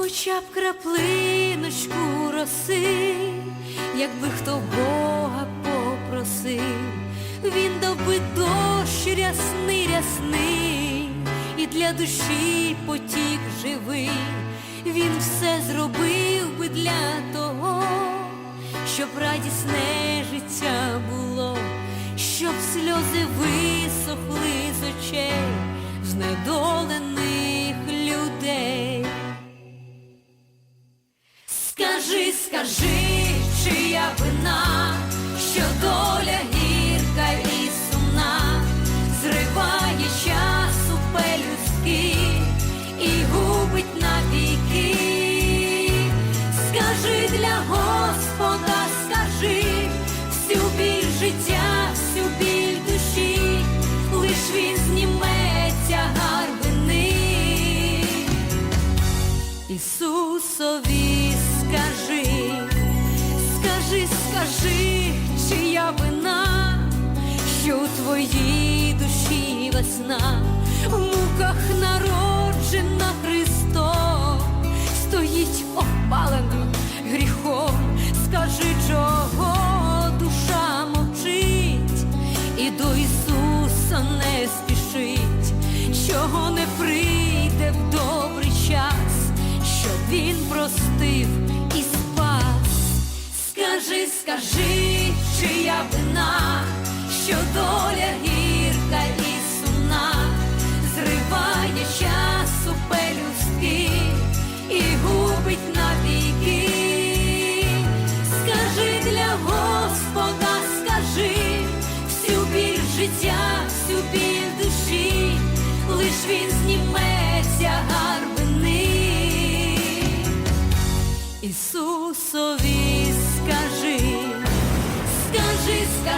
хоча б краплиночку роси, якби хто Бога попросив, він дав би дощ рясний, рясний, і для душі потік живий, він все зробив би для того, щоб радісне життя було, щоб сльози висохли з очей Скажи, скажи, чия вина, що доля скажи, чия вина, що у твоїй душі весна, в муках народжена Христом, стоїть опалена гріхом, скажи, чого душа мовчить, і до Ісуса не спішить, чого не прийде Скажи, чия вина, що доля гірка і сумна, зриває часу пелюстки і губить навіки. Скажи для Господа, скажи всю біль життя, всю біль душі, лиш він зніметься гарбини. Ісусові скажи,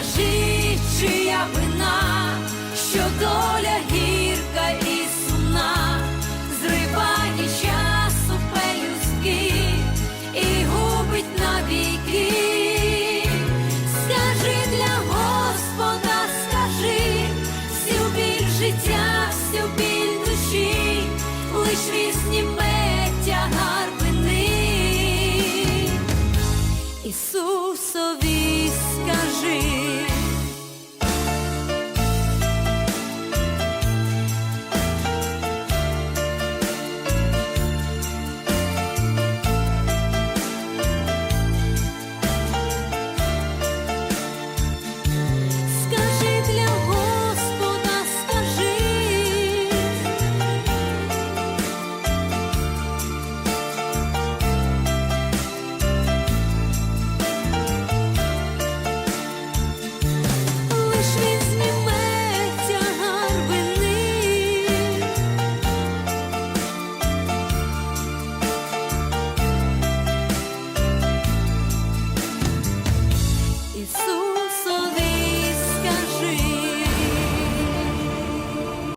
Скажи, чия вина, що доля гірка і сумна, зривані часу пелюстки і губить навіки, скажи для Господа, скажи всю біль життя, всю біль душі, лиш вісні тягар гарбини, Ісусові скажи.